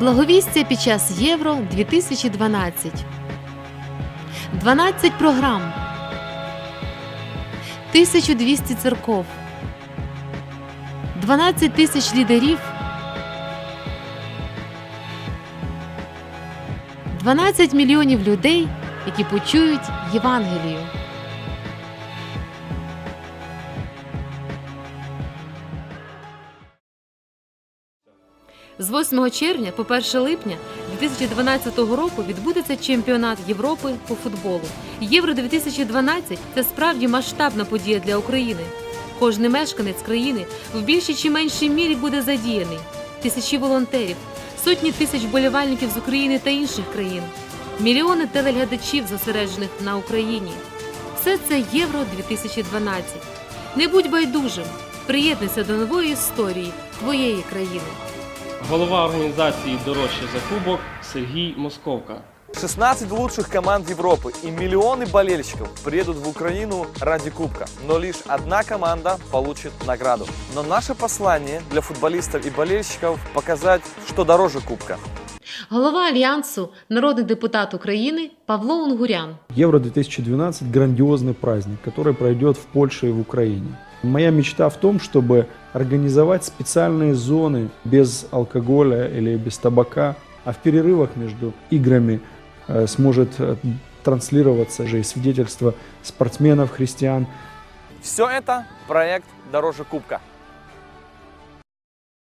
Благовістя під час Євро 2012. 12 програм. 1200 церков. 12 тисяч лідерів. 12 мільйонів людей, які почують Євангелію. З 8 червня по 1 липня 2012 року відбудеться чемпіонат Європи по футболу. Євро 2012 – це справді масштабна подія для України. Кожний мешканець країни в більшій чи меншій мірі буде задіяний. Тисячі волонтерів, сотні тисяч болівальників з України та інших країн, мільйони телеглядачів, зосереджених на Україні. Все це Євро 2012. Не будь байдужим, приєднуйся до нової історії твоєї країни. Голова організації Дорожче за кубок Сергій Московка. 16 лучших команд Европы и миллионы болельщиков приедут в Украину ради Кубка. Но лишь одна команда получит награду. Но наше послание для футболистов и болельщиков показать, что дороже Кубка. Голова альянсу, народний депутат України Павло Унгурян. Евро-2012 – грандиозный праздник, который пройдет в Польше и в Украине. Моя мечта в том, чтобы организовать специальные зоны без алкоголя или без табака, а в перерывах между играми э, сможет э, транслироваться же и свидетельство спортсменов, христиан, Все это проект дороже Кубка.